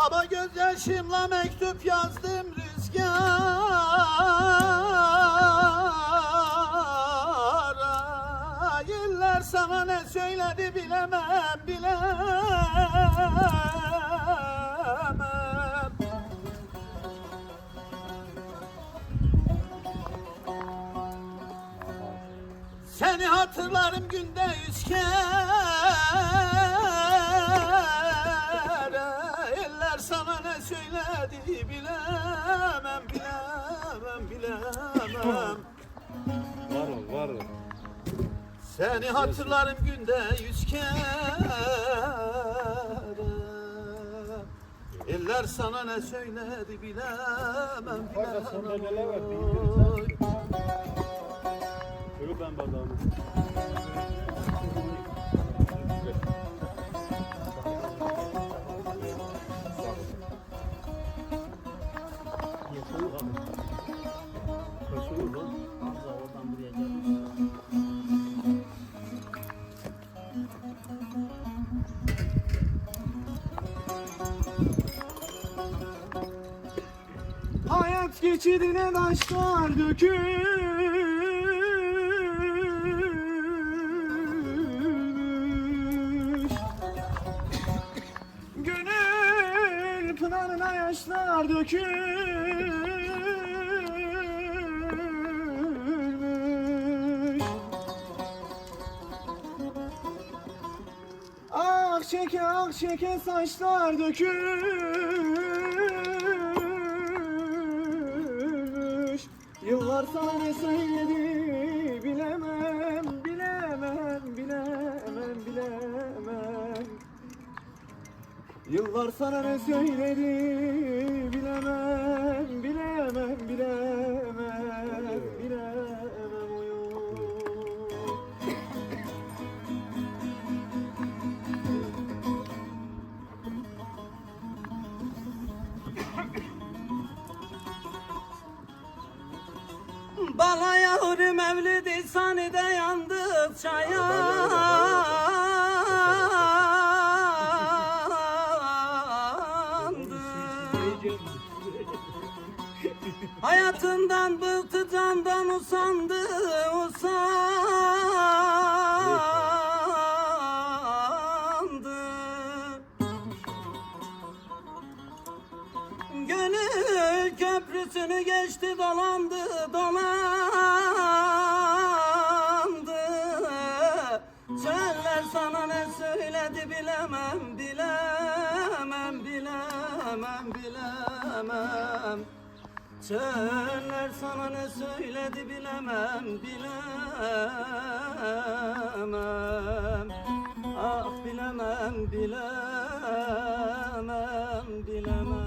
Baba gözyaşımla mektup yazdım rüzgara. Yıllar sana ne söyledi bilemem bilemem. Seni hatırlarım günde yüz kere bilemem Var ol, var ol. Seni hatırlarım günde yüz kere Eller sana ne söyledi bilemem bilemem Çocuk ben bardağımı. Hayat geçidine taşlar dökülmüş. Gönül pınarına yaşlar dökülmüş çeke ah çeke saçlar dökülmüş. Yıllar sana ne söyledi bilemem bilemem bilemem bilemem. Yıllar sana ne söyledi bilemem Bala yavrum mevlidi sanide yandı Hayatından bıktı candan usandı usandı Köprüsünü geçti dolandı dolandı Çöller sana ne söyledi bilemem bilemem bilemem bilemem. Çöller sana ne söyledi bilemem bilemem. Ah bilemem bilemem bilemem